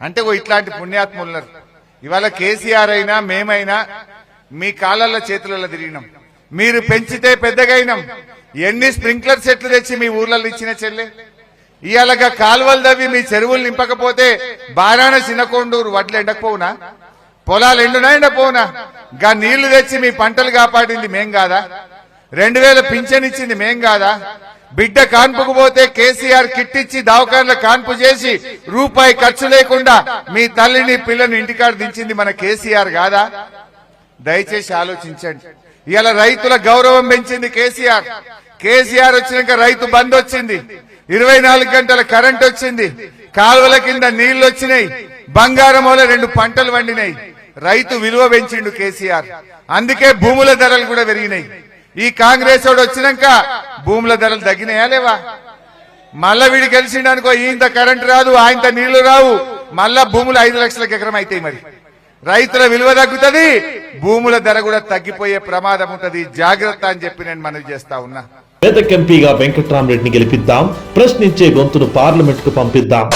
అంటే ఓ ఇట్లాంటి పుణ్యాత్ములు ఉన్నారు ఇవాళ కేసీఆర్ అయినా మేమైనా మీ కాళ్ళల్లో చేతులలో తిరిగినాం. మీరు పెంచితే పెద్దగైనాం. ఎన్ని స్ప్రింక్లర్ సెట్లు తెచ్చి మీ ఊర్లలో ఇచ్చిన చెల్లె? ఇవాళగా కాలువలు దవ్వి మీ చెరువులు నింపకపోతే బారాన చిన్నకొండూరు వడ్లు ఎండకపోవునా? పొలాలు ఎండునా ఎండపోవునా? గా నీళ్ళు తెచ్చి మీ పంటలు కాపాడింది మేం కాదా? రెండు వేల పింఛన్ ఇచ్చింది మేం కాదా? బిడ్డ కాన్పుకు పోతే కేసీఆర్ కిట్ ఇచ్చి దవాఖానలో కాన్పు చేసి రూపాయి ఖర్చు లేకుండా మీ తల్లిని పిల్లని ఇంటికాడ దించింది మన కేసీఆర్ కాదా? దయచేసి ఆలోచించండి. ఇలా రైతుల గౌరవం పెంచింది కేసీఆర్. కేసీఆర్ వచ్చినాక రైతు బంద్ వచ్చింది. ఇరవై నాలుగు గంటల కరెంట్ వచ్చింది. కాలువల కింద నీళ్ళు వచ్చినాయి. బంగారం వల్ల రెండు పంటలు వండినాయి. రైతు విలువ పెంచిండు కేసీఆర్. అందుకే భూముల ధరలు కూడా పెరిగినాయి. ఈ కాంగ్రెస్ వాడు వచ్చినాక భూముల ధరలు తగ్గినాయా లేవా? మళ్ళా వీడు గెలిచిండనుకో ఈయంత కరెంట్ రాదు ఆయంత నీళ్ళు రావు. మళ్ళా భూములు ఐదు లక్షలకు ఎకరం అవుతాయి మరి. రైతుల విలువ తగ్గుతుంది భూముల ధర కూడా తగ్గిపోయే ప్రమాదం ఉంటది. జాగ్రత్త అని చెప్పి నేను మనవి చేస్తా ఉన్నా. మెదక్ ఎంపీగా వెంకట్రామరెడ్డిని గెలిపిద్దాం ప్రశ్నించే గొంతును పార్లమెంట్కు పంపిద్దాం.